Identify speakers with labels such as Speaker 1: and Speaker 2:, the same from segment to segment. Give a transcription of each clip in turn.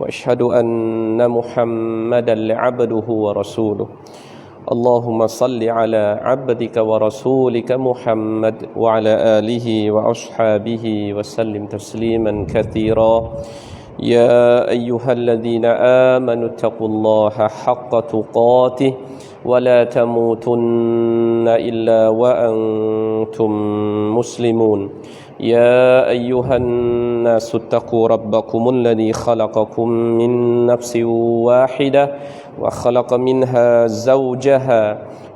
Speaker 1: وأشهد أن محمدا عبده ورسوله اللهم صل على عبدك ورسولك محمد وعلى آله وأصحابه وسلم تسليما كثيرا يا أيها الذين آمنوا اتقوا الله حق تقاته ولا تموتن إلا وأنتم مسلمون. يا أيها الناس اتقوا ربكم الذي خلقكم من نفس واحدة وخلق منها زوجها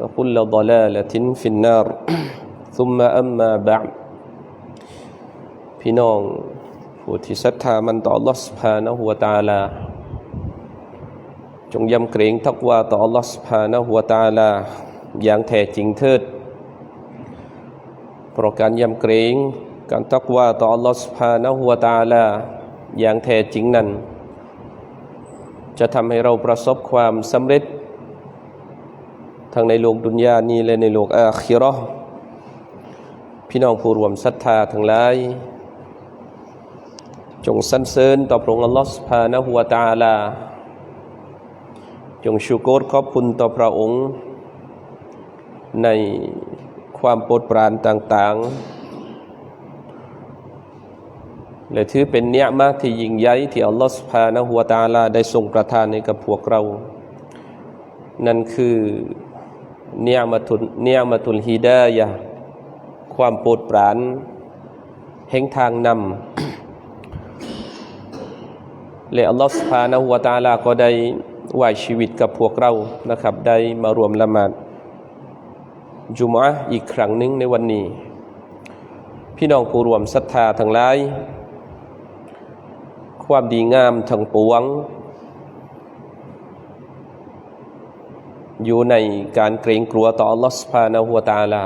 Speaker 1: وكل ضلالة في النار ثم أما بعد พี่น้องผู้ที่ศรัทธามันต่อ Allah سبحانه และ تعالى จงยำเกรงทักว่าต่อ Allah سبحانه และ تعالى อย่างแท้จริงเถิดเพราะการยำเกรงการตักว่าต่อ Allah سبحانه และ تعالى อย่างแท้จริงนั้น จะทำให้เราประสบความสำเร็จ ทั้งในโลกดุนยานี้และในโลกอาคิรอพี่น้องผู้รวมศรัทธาทั้งหลาย จงสรรเสริญต่อพระองค์ลอสพภานะหัวตาลา จงชูโกรขอบคุณต่อพระองค์ ในความโปรดปรานต่าง ๆ และถือเป็นเนื้อมะที่ยิ่งใหญ่ที่อัลลอฮฺสุภานะหัวตาลา ได้ทรงประทานในกับพวกเรา นั่นคือ เนียมะตุนเนียมะตุลฮิดายะความโปรดปรานแห่งทางนำและอัลลอฮฺสุภาณหัวตาลาก็ได้ไหวชีวิตกับพวกเรานะครับ ได้มารวมละหมาดจุมอะอีกครั้งหนึ่งในวันนี้ พี่น้องผู้รวมศรัทธาทั้งหลาย ความดีงามทั้งปวง อยู่ในการเกรงกลัวต่อ Allah Subhanahu wa Taala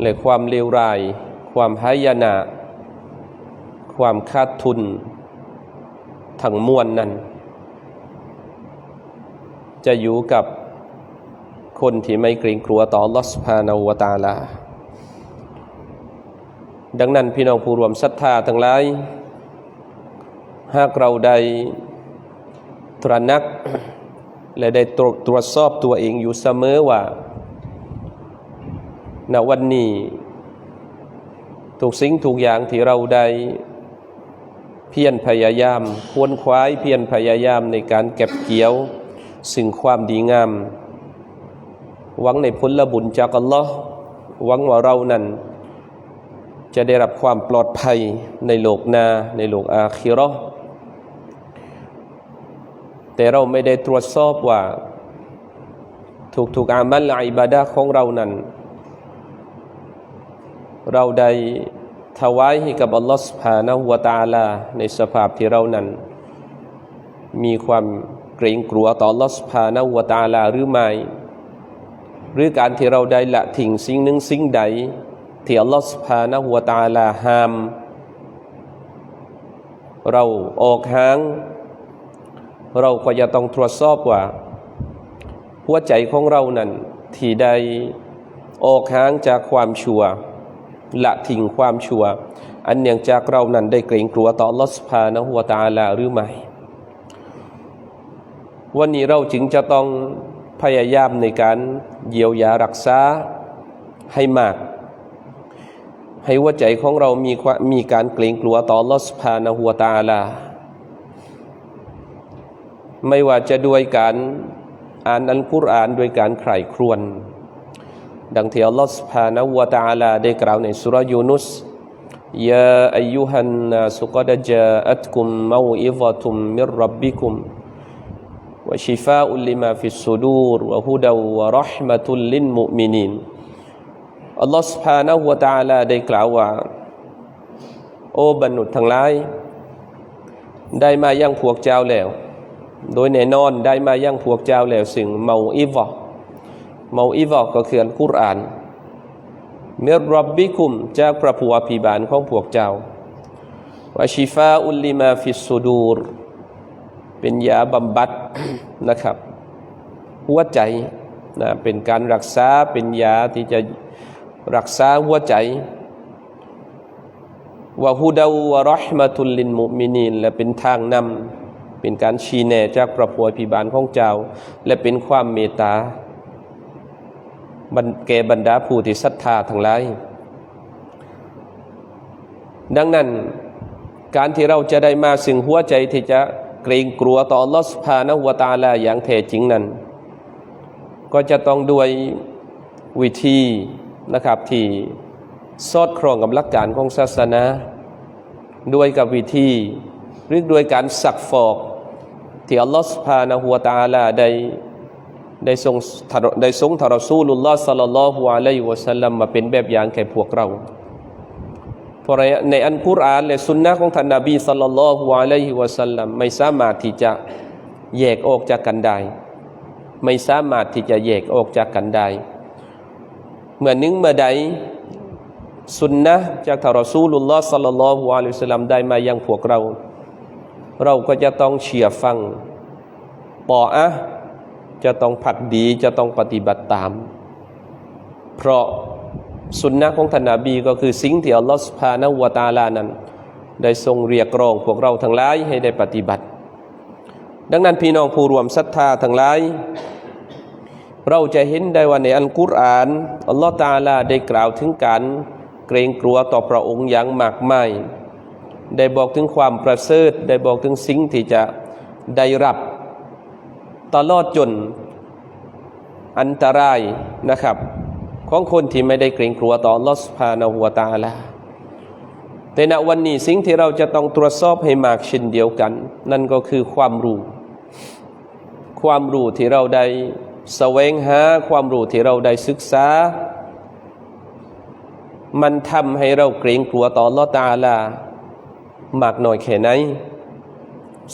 Speaker 1: และความเลวร้าย ความหายนะ ความขาดทุน ทั้งมวลนั้น จะอยู่กับคนที่ไม่เกรงกลัวต่อ Allah Subhanahu wa Taala ดังนั้นพี่น้องผู้รวมศรัทธาทั้งหลาย หากเราได้ ตระหนัก และได้ตรวจสอบตัวเองอยู่เสมอว่าณวันนี้ทุกสิ่งทุกอย่างที่เราได้เพียรพยายาม ควนคว้ายเพียรพยายามในการเก็บเกี่ยวสิ่งความดีงาม หวังในผลบุญจากอัลลอฮ์หวังว่าเรานั้น จะได้รับความปลอดภัยในโลกนาในโลกอาคิราะห์ แต่เราไม่ได้ตรวจสอบว่าทุกๆอามัลอิบาดะของเรานั้น เราได้ถวายให้กับอัลลอฮฺสุบฮานะฮุวตาลา ในสภาพที่เรานั้น มีความเกรงกลัวต่ออัลลอฮฺสุบฮานวตาลาหรือไม่ หรือการที่เราได้ละทิ้งสิ่งหนึ่งสิ่งใด ที่อัลลอฮฺสุบฮานวตาลาห้าม เราออกห่าง เราก็จะต้องตรวจสอบว่า หัวใจของเรานั้นที่ได้ออกห่างจากความชั่วละทิ้งความชั่ว อันเนื่องจากเรานั้นได้เกรงกลัวต่อ Allah Subhanahu wa Taala หรือไม่ วันนี้เราจึงจะต้องพยายามในการเยียวยารักษาให้มาก ให้หัวใจของเรามีควมีการเกรงกลัวต่อ Allah Subhanahu wa Taala ไม่ว่าจะด้วยการอ่านอัลกุรอานด้วยการใคร่ครวญดังที่อัลลอฮฺ سبحانه และ تعالى ได้กล่าวในสุรยูนุสยาอายุฮันนาสุกดจาอัตคุมมาวอิฟะตุมมิรรับบิคุมวะชิฟาอุลิมาฟิสสุดูรวะฮุดาวะรหมะตุลลินมุมินินอัลลอฮฺ سبحانه และ تعالى ได้กล่าวว่า โอ้บรรนุษย์ทั้งหลาย ได้มายังพวกเจ้าแล้ว โดยแน่นอนได้มายังพวกเจ้าแล้วสิ่งเมาอิวะเมาอิวะก็คืออัลกุรอานเมรรับบิคุมจากพระผู้อภิบาลของพวกเจ้าวะชิฟาอุลลิมาฟิสุดูร เป็นยาบำบัดนะครับ หัวใจนะเป็นการรักษาเป็นยาที่จะรักษาหัวใจวะฮุดาวะรหมะตุลลินมุมินีนและเป็นทางนำ เป็นการชี้แนะจากพระผู้อภิบาลของเจ้า และเป็นความเมตตาแก่บรรดาผู้ที่ศรัทธาทั้งหลายดังนั้นการที่เราจะได้มาสิ่งหัวใจที่จะเกรงกลัวต่อ Allah Subhanahu wa Taala อย่างแท้จริงนั้น ก็จะต้องด้วยวิธีนะครับที่สอดคล้องกับหลักการของศาสนา ด้วยกับวิธีหรือด้วยการสักฟอก ที่อัลลอฮฺสุภาณหัวตาลาได้ได้ทรงได้ทรงทารสูลุลลอฮ์สัลลัลลอฮุอะลัยฮิวะสัลลัมมาเป็นแบบอย่างแก่พวกเราเพราะในอันกุรอานและสุนนะของท่านนบีสัลลัลลอฮุอะลัยฮิวะสัลลัมไม่สามารถที่จะแยกออกจากกันได้ ไม่สามารถที่จะแยกออกจากกันได้เมื่อนึงเมื่อใดสุนนะจากทารอซูลุลลอฮ์สัลลัลลอฮุอะลัยฮิวะสัลลัมได้มายังพวกเรา เราก็จะต้องเชื่อฟังปออะจะต้องผักดีจะต้องปฏิบัติตาม เพราะสุนนะของท่านนาบีก็คือสิ่งที่อัลลอฮฺสุภาณวตาลานั้น ได้ทรงเรียกร้องพวกเราทั้งหลายให้ได้ปฏิบัติ ดังนั้นพี่น้องผู้รวมศรัทธาทั้งหลาย เราจะเห็นได้ว่าในอัลกุรอานอัลลอฮฺตาลาได้กล่าวถึงการเกรงกลัวต่อพระองค์อย่างมากมาย ได้บอกถึงความประเสริฐได้บอกถึงสิ่งที่จะได้รับตลอดจนอันตรายนะครับ ของคนที่ไม่ได้เกรงกลัวต่อลอสพานาหัวตาลาแต่ณวันนี้สิ่งที่เราจะต้องตรวจสอบให้มากเช่นเดียวกัน นั่นก็คือความรู้ ความรู้ที่เราได้แสวงหาความรู้ที่เราได้ศึกษา มันทำให้เราเกรงกลัวต่อลอตาลา มากน้อยแค่ไหน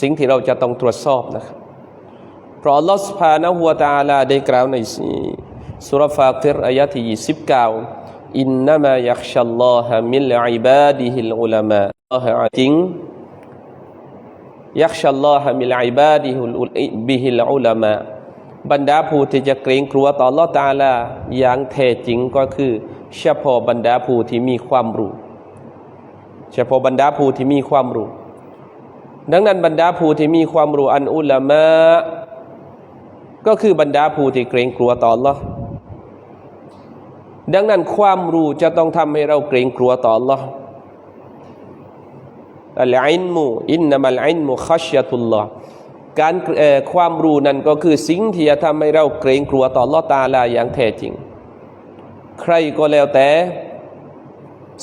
Speaker 1: สิ่งที่เราจะต้องตรวจสอบนะครับเพราะลอสุภาณหัวตาลาได้กล่าวในสุรฟาติรอายะที่29อินนามะยักชัลลอฮะมิลอิบาดิฮิลอุลามะอัลฮะจิงยักชัลลอฮะมิลอิบาดิฮิลบิฮิลอุลามะบรรดาผู้ที่จะเกรงกลัวต่อลอตาลาอย่างแท้จริงก็คือเฉพาะบรรดาผู้ที่มีความรู้ เฉพาะบรรดาผู้ที่มีความรู้ ดังนั้นบรรดาผู้ที่มีความรู้อันอุลามะก็คือบรรดาผู้ที่เกรงกลัวต่อ Allah ดังนั้นความรู้จะต้องทำให้เราเกรงกลัวต่อ Allah อัลอินมูอินนามัลอินมูขัชยะตุลลอฮ์การความรู้นั้นก็คือสิ่งที่จะทำให้เราเกรงกลัวต่อ Allah ตาลาอย่างแท้จริง ใครก็แล้วแต่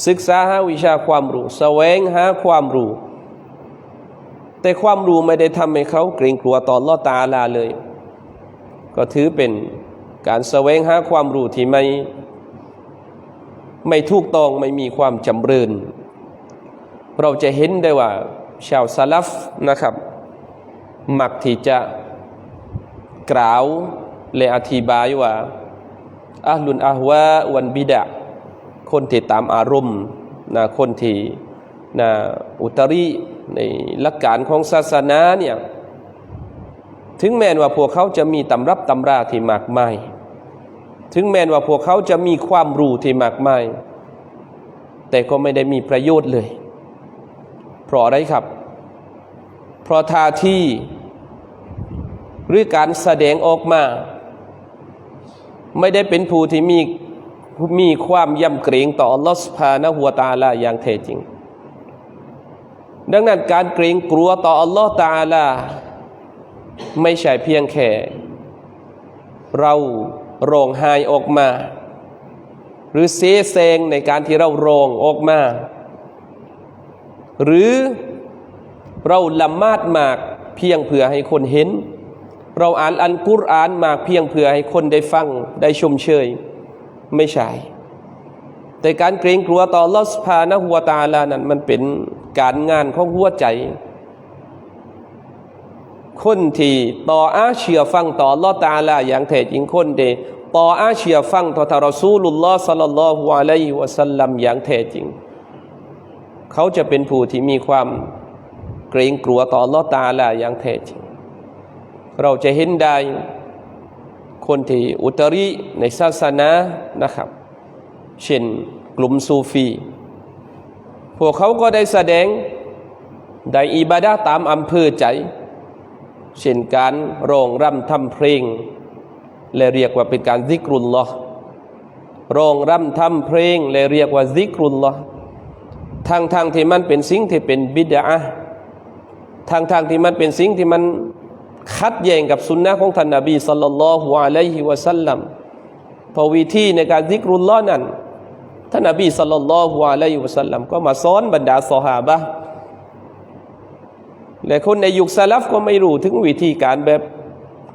Speaker 1: ศึกษาหาวิชาความรู้แสวงหาความรู้ แต่ความรู้ไม่ได้ทำให้เขาเกรงกลัวต่อ Allah ตาลาเลย ก็ถือเป็นการแสวงหาความรู้ที่ไม่ไม่ถูกต้องไม่มีความจำเริญ เราจะเห็นได้ว่า ชาวซาลฟนะครับ มักที่จะกล่าวและอธิบายว่าอัลลุนอาฮวะวันบิดะ คนที่ตามอารมณ์นะคนที่นะอุตริในหลักการของศาสนาเนี่ยถึงแม้ว่าพวกเขาจะมีตำรับตำราที่มากมาย ถึงแม้ว่าพวกเขาจะมีความรู้ที่มากมาย แต่ก็ไม่ได้มีประโยชน์เลย เพราะอะไรครับ เพราะท่าที่หรือการแสดงออกมา ไม่ได้เป็นผู้ที่มี มีความยำเกรงต่ออัลลอฮฺสุภานะหัวตาลาอย่างแท้จริง ดังนั้นการเกรงกลัวต่ออัลลอฮฺตาลา ไม่ใช่เพียงแค่ เราร้องไห้ออกมา หรือเสแสงในการที่เราร้องออกมา หรือเราละมาดมากเพียงเพื่อให้คนเห็น เราอ่านอันกุรอานมากเพียงเพื่อให้คนได้ฟังได้ชมเชย ไม่ใช่ แต่การเกรงกลัวต่อลอสพานะหัวตาลานั้นมันเป็นการงานของหัวใจ คนที่ต่ออาเชียฟังต่อลอตาลาอย่างแท้จริงคนเดต่ออาเชียฟังต่อทารอซูลุลลอฮ์สัลลัลลอฮุอะลัยฮิวะสัลลัมอย่างแท้จริง เขาจะเป็นผู้ที่มีความเกรงกลัวต่อลอตาลาอย่างแท้จริง เราจะเห็นได้ คนที่อุตริในศาสนานะครับ เช่นกลุ่มซูฟี พวกเขาก็ได้แสดงได้อิบาดาตามอำเภอใจ เช่นการร้องรำทำเพลง และเรียกว่าเป็นการซิกรุลลอร้องรำทำเพลง และเรียกว่าซิกรุลลอทางทางที่มันเป็นสิ่งที่เป็นบิดาทางทางที่มันเป็นสิ่งที่มัน ขัดแย้งกับสุนนะของท่านนบีสัลลัลลอฮุอะลัยฮิวะสัลลัมพอวิธีในการซิกรุลลอนั้นท่านนบีสัลลัลลอฮุอะลัยฮิวะสัลลัมก็มาสอนบรรดาสหาบะและคนในยุคสลับก็ไม่รู้ถึงวิธีการแบบ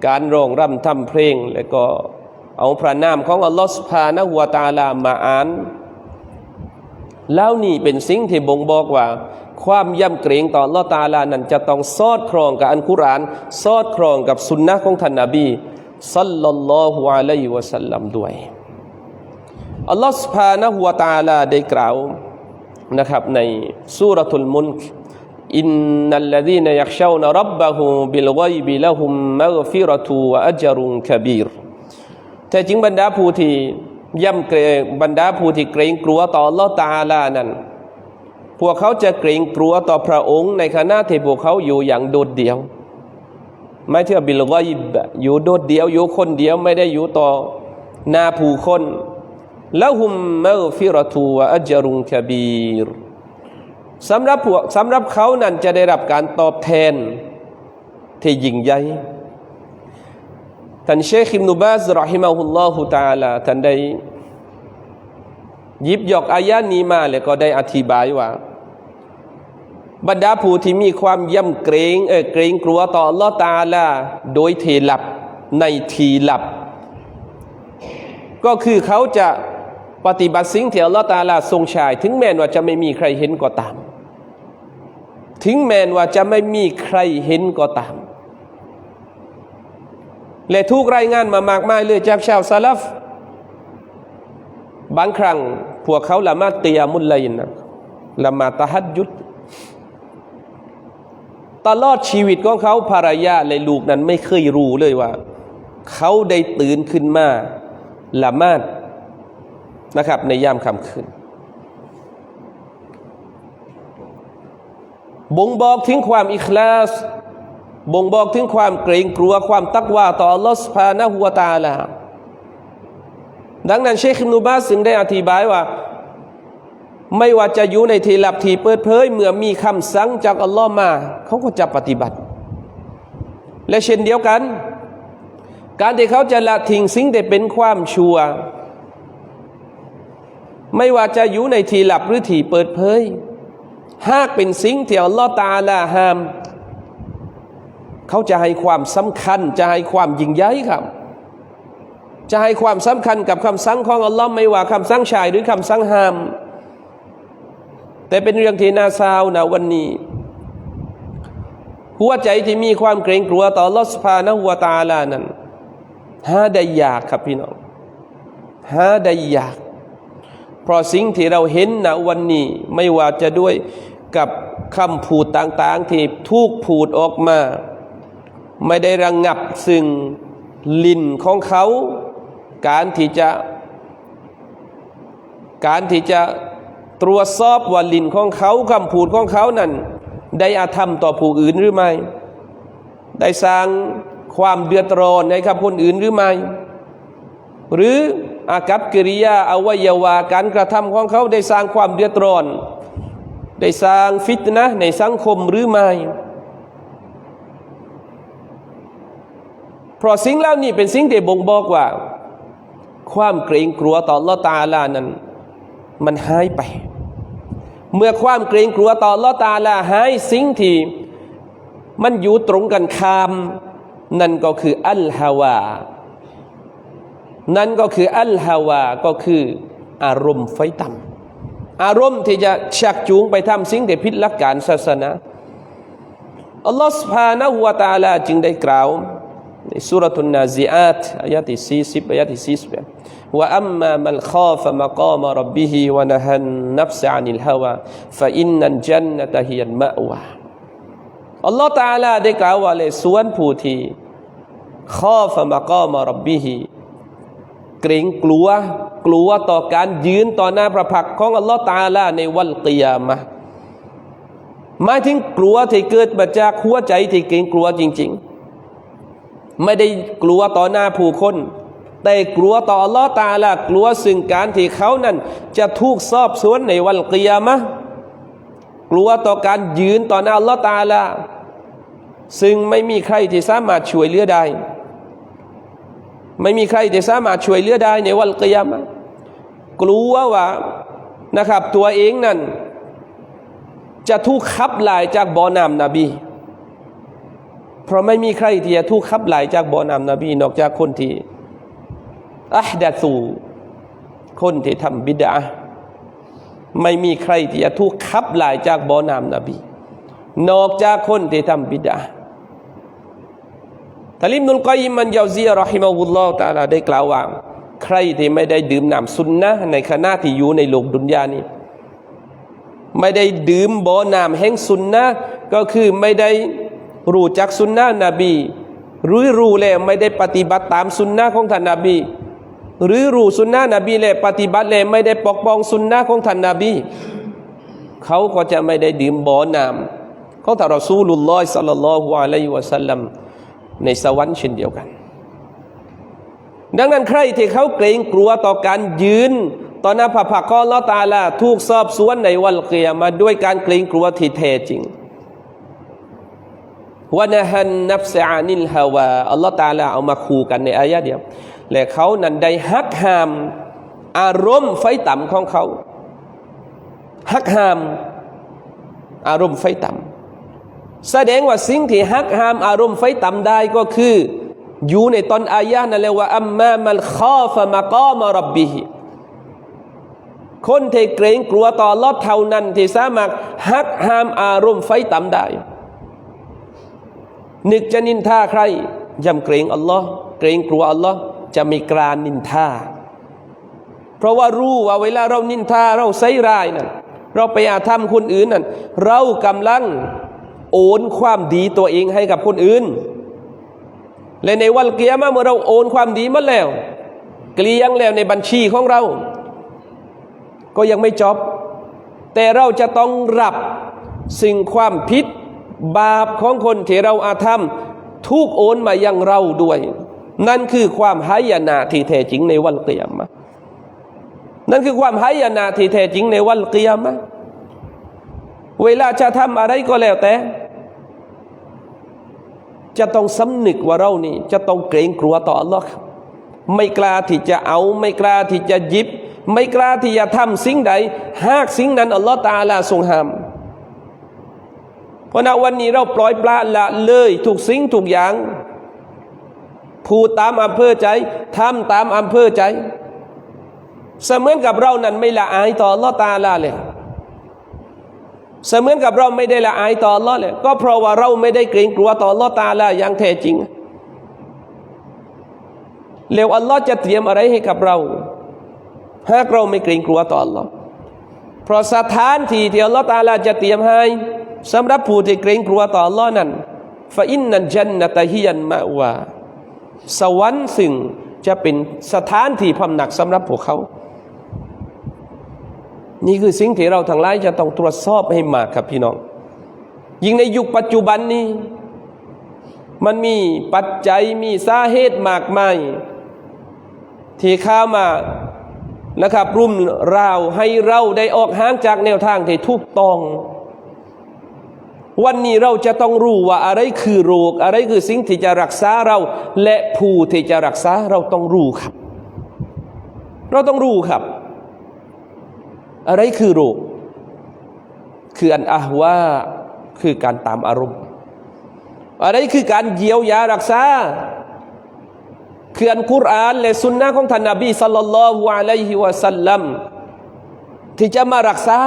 Speaker 1: การร้องรำทำเพลง และก็เอาพระนามของอัลลอฮฺสุภานหัวตาลามาอ่าน แล้วนี่เป็นสิ่งที่บ่งบอกว่า ความย่ำเกรงต่อลอตาลานั้นจะต้องสอดคล้องกับอันกุราน สอดคล้องกับสุนนะของท่านนบีสัลลัลลอฮุอะลัยฮิวะสัลลัมด้วยอัลลอฮฺสุภานะหัวตาลาได้กล่าวนะครับในสุรทุลมุนกอินนัลลดีนยักชาวนรับบะฮูบิลกัยบิละหุมมักฟิรตุวะอัจรุนคบีรแต่จริงบรรดาผู้ที่ ย่ำเกรงบรรดาผู้ที่เกรงกลัวต่อลอตาลานั้น พวกเขาจะเกรงกลัวต่อพระองค์ในขณะที่พวกเขาอยู่อย่างโดดเดี่ยว ไม่เชื่อบิลกัยบอยู่โดดเดี่ยวอยู่คนเดียวไม่ได้อยู่ต่อหน้าผู้คนแล้วหุมมักฟิรตุวะอัจรุนคบีรสำหรับพวกสำหรับเขานั้นจะได้รับการตอบแทนที่ยิ่งใหญ่ ท่านเชคอิมนุบาสรอฮิมาฮุลลอฮุตาลาท่านได้ยิบยกอายะนี้มาแล้วก็ได้อธิบายว่า บรรดาผู้ที่มีความย่ำเกรงเออเกรงกลัวต่ออัลลอฮ์ตาลาโดยเทลับในทีหลับ ก็คือเขาจะปฏิบัติสิ่งที่อัลลอฮ์ตาลาทรงชาย ถึงแม้ว่าจะไม่มีใครเห็นก็ตาม ถึงแม้ว่าจะไม่มีใครเห็นก็ตาม และทุกรายงานมามากมายเลยจากชาวซาลฟบางครั้งพวกเขาละมาตียามุลลัยนะละมาตะฮัดยุดตลอดชีวิตของเขาภรรยาและลูกนั้นไม่เคยรู้เลยว่า เขาได้ตื่นขึ้นมาละมาดนะครับ ในยามค่ำคืนบ่งบอกถึงความอิคลาส บ่งบอกถึงความเกรงกลัวความตักวาต่ออัลลอฮฺสุภานะหัวตาลาดังนั้นเชคินุบาสจึงได้อธิบายว่า ไม่ว่าจะอยู่ในที่ลับทีเปิดเผยเมื่อมีคำสั่งจากอัลลอฮ์มา เขาก็จะปฏิบัติ และเช่นเดียวกัน การที่เขาจะละทิ้งสิ่งที่เป็นความชั่วไม่ว่าจะอยู่ในที่ลับหรือทีเปิดเผยหากเป็นสิ่งที่อัลลอฮ์ตาลาห้าม เขาจะให้ความสำคัญ จะให้ความยิ่งใหญ่ครับ จะให้ความสำคัญกับคำสั่งของอัลลอฮ์ไม่ว่าคำสั่งชายหรือคำสั่งห้าม แต่เป็นเรื่องที่น่าเศร้านะวันนี้ หัวใจที่มีความเกรงกลัวต่อลอสพานะหัวตาลานั้นหาได้ยากครับพี่น้องหาได้ยาก เพราะสิ่งที่เราเห็นนะวันนี้ไม่ว่าจะด้วยกับคำพูดต่างๆ ที่ทุกพูดออกมา ไม่ได้ระงงับซึ่งลิ้นของเขา การที่จะ การที่จะตรวจสอบว่าลินของเขาคำพูดของเขานั้น ได้อาธรรมต่อผู้อื่นหรือไม่ ได้สร้างความเดือดร้อนให้กับคนอื่นหรือไม่ หรืออากับกิริยาอวัยวะการกระทำของเขาได้สร้างความเดือดร้อน ได้สร้างฟิตนะในสังคมหรือไม่ เพราะสิ่งเหล่านี้เป็นสิ่งที่บ่งบอกว่า ความเกรงกลัวต่อลอตาลานั้น มันหายไป เมื่อความเกรงกลัวต่อลอตาลาหายสิ่งที่มันอยู่ตรงกันข้าม นั่นก็คืออัลฮาวา นั่นก็คืออัลฮาวาก็คืออารมณ์ไฟต่ำอารมณ์ที่จะชักจูงไปทำสิ่งที่ผิดหลักการศาสนาอัลลอฮฺสุานะฮุวาตาลาจึงได้กล่าว ในสุรทุนนาซีอาตอายะที่สี่สิบอายะที่สี่สิบว่าอัมมามัลข้อฟะมะกามรับบิฮิวะนะฮันนับสานิลฮาวะฟะอินนันจันนตะฮิยันมะวะอัลลอฮฺตาลาได้กล่าวว่าเลยส่วนผู้ที่ข้อฟะมะกามรับบิฮิเกรงกลัวกลัวต่อการยืนต่อหน้าพระพักของอัลลอฮฺตาลาในวันกิยามะหมายถึงกลัวที่เกิดมาจากหัวใจที่เกรงกลัวจริง ๆ ไม่ได้กลัวต่อหน้าผู้คน แต่กลัวต่ออัลลอฮ์ตาลากลัวซึ่งการที่เขานั้น จะถูกสอบสวนในวันกิยามะกลัวต่อการยืนต่อหน้าอัลลอฮ์ตาลาซึ่งไม่มีใครที่สามารถช่วยเหลือได้ ไม่มีใครที่สามารถช่วยเหลือได้ในวันกิยามะกลัวว่านะครับตัวเองนั้น จะถูกขับไล่จากบ่อน้ำนบี เพราะไม่มีใครที่จะถูกขับไล่จากบ่อน้ำนบีนอกจากคนที่อัฮดะซูคนที่ทำบิดาไม่มีใครที่จะถูกขับไล่จากบ่อน้ำนบี นอกจากคนที่ทำบิดาทาลิมนุลกอยมันยาวซีรอฮิมาวุลลอฮ์ตาลาได้กล่าวว่า ใครที่ไม่ได้ดื่มน้ำสุนนะในขณะที่อยู่ในโลกดุนยานี้ไม่ได้ดื่มบ่อน้ำแห่งสุนนะก็คือไม่ได้ รู้จักสุนนะนบีหรือรู้แล้วไม่ได้ปฏิบัติตามสุนนะของท่านนบีหรือรู้สุนนะนบีแล้วปฏิบัติแล้วไม่ได้ปกป้องสุนนะของท่านนบีเขาก็จะไม่ได้ดื่มบ่อน้ำของท่านรอซูลุลลอฮ์สัลลัลลอฮุอะลัยฮิวะสัลลัมในสวรรค์เช่นเดียวกัน ดังนั้นใครที่เขาเกรงกลัวต่อการยืนต่อหน้าพระพักตร์ของอัลอตาลาถูกสอบสวนในวันเกียรมาด้วยการเกรงกลัวที่แท้จริง วะนะฮันนับซานิลฮาวาอัลลอฮ์ตาลาเอามาคู่กันในอายะเดียว และเขานั้นได้ฮักหาม อารมณ์ไฟต่ำของเขาฮักหาม อารมณ์ไฟต่ำแสดงว่าสิ่งที่ฮักหาม อารมณ์ไฟต่ำได้ก็คือ อยู่ในตอนอายะนั่นแหละว่าอัมมามันข้าฟะมะกอมารับบิฮิคนที่เกรงกลัวต่อลอดเท่านั้นที่สามารถฮักหามอารมณ์ไฟต่ำได้ นึกจะนินทาใครยำเกรงอัลลอฮ์เกรงกลัวอัลลอฮ์จะมีกรานนินทา เพราะว่ารู้ว่าเวลาเรานินทาเราใส่ร้ายนั่นเราไปอาธรรมคนอื่นนั่นเรากำลังโอนความดีตัวเองให้กับคนอื่น และในวันเกียรมาเมื่อเราโอนความดีมาแล้ว เกลียงแล้วในบัญชีของเรา ก็ยังไม่จบ แต่เราจะต้องรับสิ่งความผิด บาปของคนที่เราอาธรรมทุกโอนมายังเราด้วย นั่นคือความหายนะที่แท้จริงในวันเกียรมะนั่นคือความหายนะที่แท้จริงในวันเกียรมะเวลาจะทำอะไรก็แล้วแต่ จะต้องสำนึกว่าเรานี่ จะต้องเกรงกลัวต่ออัลลอฮ์ไม่กล้าที่จะเอา ไม่กล้าที่จะยิบ ไม่กล้าที่จะทำสิ่งใด หากสิ่งนั้นอัลลอฮ์ตาลาทรงห้าม เพราะณวันนี้เราปล่อยปละละเลยทุกสิ่งทุกอย่างพูดตามอำเภอใจทำตามอำเภอใจ เสมือนกับเรานั้นไม่ละอายต่อลอตาลาเลยเสมือนกับเราไม่ได้ละอายต่อลอเลยก็เพราะว่าเราไม่ได้เกรงกลัวต่อลอตาลาอย่างแท้จริงแล้วอัลลอฮ์จะเตรียมอะไรให้กับเราหากเราไม่เกรงกลัวต่ออัลลอฮ์เพราะสถานที่ที่อัลลอฮ์ตาลาจะเตรียมให้ สำหรับผู้ที่เกรงกลัวต่ออัลลอฮ์นั้นฟาอินนันจันนตะฮิยันมะวาสวรรค์ซึ่งจะเป็นสถานที่พำหนักสำหรับพวกเขา นี่คือสิ่งที่เราทั้งหลายจะต้องตรวจสอบให้มากครับพี่น้อง ยิ่งในยุคปัจจุบันนี้ มันมีปัจจัยมีสาเหตุมากมาย ที่เข้ามานะครับ รุ่มราวให้เราได้ออกห่างจากแนวทางที่ถูกต้อง วันนี้เราจะต้องรู้ว่าอะไรคือโรค อะไรคือสิ่งที่จะรักษาเรา และผู้ที่จะรักษาเราต้องรู้ครับ เราต้องรู้ครับ อะไรคือโรค คืออันอาฮวาคือการตามอารมณ์ อะไรคือการเยียวยารักษาคืออันกุรอานและสุนนะของท่านนบีสัลลัลลอฮุอะลัยฮิวะสัลลัมที่จะมารักษา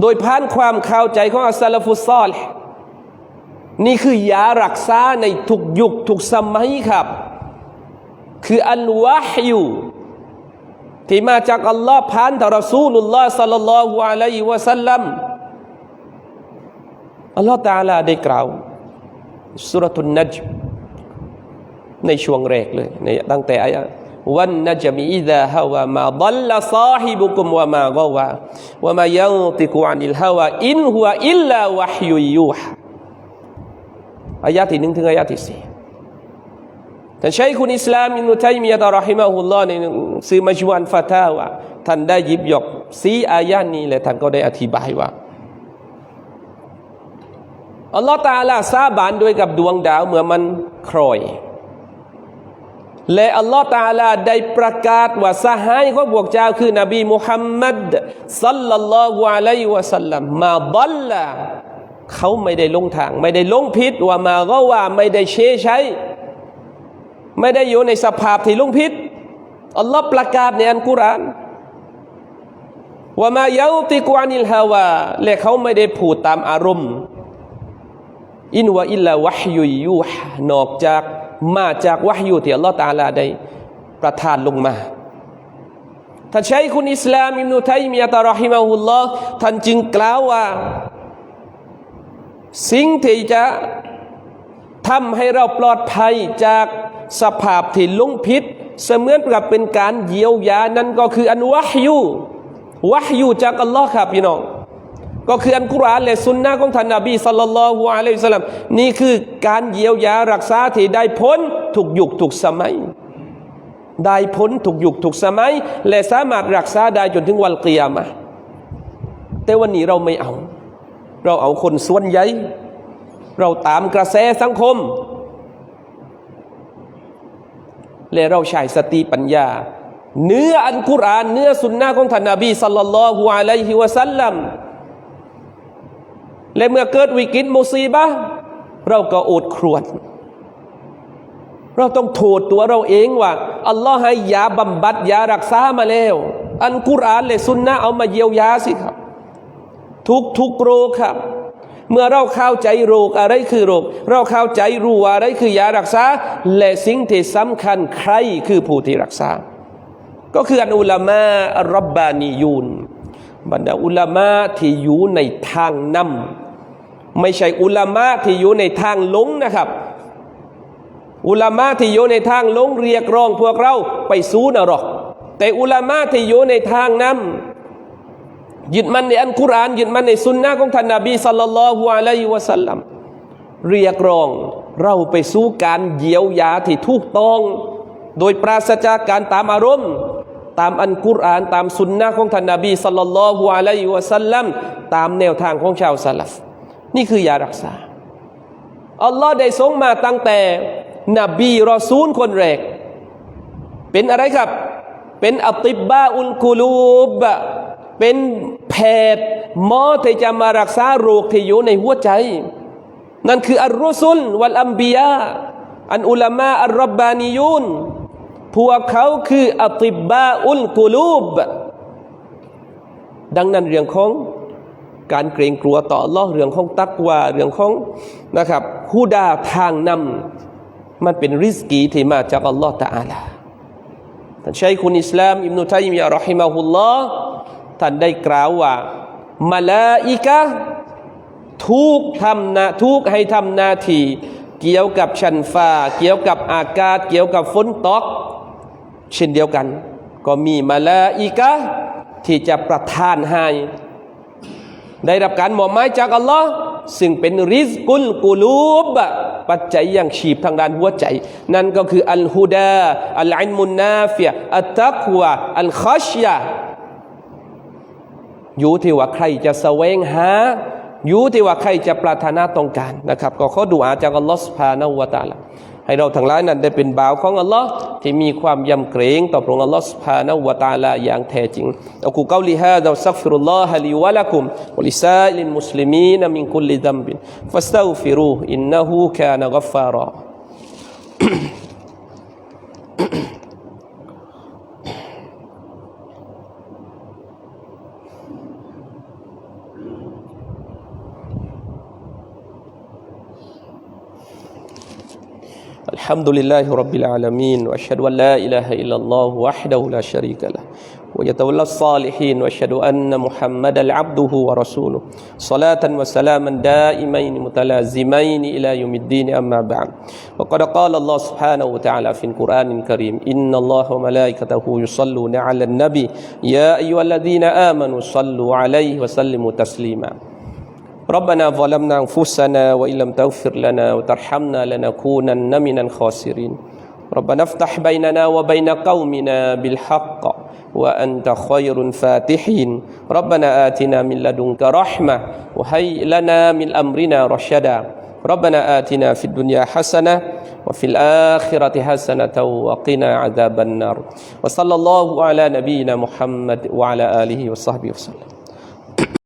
Speaker 1: โดยผ่านความเข้าใจของอัสลาฟุซอลนี่คือยารักษาในทุกยุคทุกสมัยครับ คืออันวะฮยูที่มาจากอัลลอฮ์ผ่านต่อรอซูลุลลอฮ์สัลลัลลอฮุอะลัยฮิวะสัลลัมอัลลอฮ์ตาลาได้กล่าวสุรทุนนัจในช่วงแรกเลยในตั้งแต่อายะ วันนัจมีอิดะฮาวามาดัลลซาฮิบุกุมวะมากาวาวะมายังติกุอานิลฮาวาอินฮุวะอิลลาวะฮยุยูฮ์อายะที่หนึ่งถึงอายะที่สี่ท่านชัยคุณอิสลามอินนุตัยมียะตะรอฮิมะฮุลลอฮ์ในซื้อมัจวันฟาตาวะท่านได้หยิบยกสีอายะนี้และท่านก็ได้อธิบายว่าอัลลอฮฺตาลาซาบานด้วยกับดวงดาวเมื่อมันครอย และอัลลอฮฺตาลาได้ประกาศว่าสหายของพวกเจ้าคือนบีมุฮัมมัดสัลลัลลอฮุอะลัยฮิวะสัลลัมมาบัลละเขาไม่ได้ลงทาง ไม่ได้ลงผิดว่ามาก็ว่าไม่ได้เชใช้ ไม่ได้อยู่ในสภาพที่ลงผิดอัลลอฮ์ประกาศในอันกุรานว่ามาเยาติกวานิลฮาวาและเขาไม่ได้พูดตามอารมณ์ อินวะอิลลาวะฮยุยูฮ์นอกจาก มาจากวะฮยูที่อัลลอฮฺตาลาได้ประทานลงมาท่านใช้คุณอิสลามอิมนุทัยมียตะรอฮิมะฮุลลอฮ์ท่านจึงกล่าวว่า สิ่งที่จะทำให้เราปลอดภัยจากสภาพที่ลงพิษ เสมือนกับเป็นการเยียวยา นั้นก็คืออันวะฮยูวะฮยูจากอัลลอฮ์ครับพี่น้อง ก็คืออันกุรอานและสุนนะของท่านนบีสัลลัลลอฮุอะลัยฮิสสลามนี่คือการเยียวยารักษาที่ได้พ้นถูกยุคถูกสมัย ได้พ้นถูกยุคถูกสมัย และสามารถรักษาได้จนถึงวันเกียรมะแต่วันนี้เราไม่เอา เราเอาคนส่วนใหญ่เราตามกระแสสังคม และเราใช้สติปัญญา เนื้ออันกุรอาน เนื้อสุนนะของท่านนบีสัลลัลลอฮุอะลัยฮิวะสัลลัม และเมื่อเกิดวิกฤตมุซีบะเราก็อดครวญเราต้องโทษตัวเราเองว่าอัลลอฮ์ให้ยาบำบัดยารักษามาแล้ว อันกุรอานและสุนนะเอามาเยียวยาสิครับ ทุกทุกโรคครับ เมื่อเราเข้าใจโรคอะไรคือโรค เราเข้าใจรู้ว่าอะไรคือยารักษา และสิ่งที่สำคัญใครคือผู้ที่รักษา ก็คืออันอุลามะอัลรับบานียูนบรรดาอุลามะที่อยู่ในทางนำ ไม่ใช่อุลามะที่อยู่ในทางลงนะครับ อุลามะที่อยู่ในทางลงเรียกร้องพวกเราไปสู้นรกแต่อุลามะที่อยู่ในทางนำยึดมันในอันกุรานยึดมันในสุนนะของท่านนบีสัลลัลลอฮุอะลัยฮิวะสัลลัมเรียกร้องเราไปสู้การเยียวยาที่ถูกต้อง โดยปราศจากการตามอารมณ์ ตามอันกุรอานตามสุนนะของท่านนบีสัลลัลลอฮุอะลัยฮิวะสัลลัมตามแนวทางของชาวสลัฟ นี่คือยารักษา อัลลอฮ์ได้ทรงมาตั้งแต่ นบีรอซูลคนแรก เป็นอะไรครับ เป็นอัติบบาอุลกุลูบเป็นแพทย์หมอที่จะมารักษาโรคที่อยู่ในหัวใจ นั่นคืออัลรุสุลวัลอัมบียาอันอุลามะอัลรับบานียูนพวกเขาคืออัติบบาอุลกุลูบดังนั้นเรื่องของ การเกรงกลัวต่อ Allah เรื่องของตักวาเรื่องของนะครับฮูดาทางนำมันเป็นริสกีที่มาจากอัลลอฮ์ตะอาลาท่านชัยคุณอิสลามอิบนุทัยมียะรอฮิมะฮุลลอฮ์ท่านได้กล่าวว่ามาลาอิกะทุกทำนาทุกให้ทำนาทีเกี่ยวกับชั้นฟ้า เกี่ยวกับอากาศ เกี่ยวกับฝนตก เช่นเดียวกัน ก็มีมาลาอิกะที่จะประทานให้ ได้รับการมอบหมายจากอัลลอฮ์ซึ่งเป็นริสกุลกูลูบปัจจัยอย่างชีพทางด้านหัวใจ นั่นก็คืออัลฮุดาอัลอินมุนนาฟิยอัตตักวะอัลคัชยะอยู่ที่ว่าใครจะแสวงหาอยู่ที่ว่าใครจะปรารถนาต้องการนะครับ ก็ขอดุอาจากอัลลอฮ์สุภาณวตาลา ให้เราทั้งหลายนั้นได้เป็นบ่าวของอัลลอฮ์ที่มีความยำเกรงต่อพระองค์อัลลอฮ์สุภาณวตาลาอย่างแท้จริงอักูกาลิฮะดะสักฟิรุลลอฮะลิวะลักุมวลิซาอิลินมุสลิมีนมินคุลลิดัมบินฟัสตัฟิรูอินนะฮูกานะกัฟฟารอ الحمد لله رب العالمين واشهد ان لا اله الا الله وحده لا شريك له ويتولى الصالحين واشهد ان محمدا عبده ورسوله صلاه وسلاما دائمين متلازمين الى يوم الدين اما بعد وقد قال الله سبحانه وتعالى في القران الكريم ان الله وملائكته يصلون على النبي يا ايها الذين امنوا صلوا عليه وسلموا تسليما ربنا ظلمنا أنفسنا وإن لم تغفر لنا وترحمنا لنكونن من الخاسرين. ربنا افتح بيننا وبين قومنا بالحق وأنت خير الفاتحين. ربنا آتنا من لدنك رحمة وهيئ لنا من أمرنا رشدا. ربنا آتنا في الدنيا حسنة وفي الآخرة حسنة وقنا عذاب النار. وصلى الله على نبينا محمد وعلى آله وصحبه وسلم.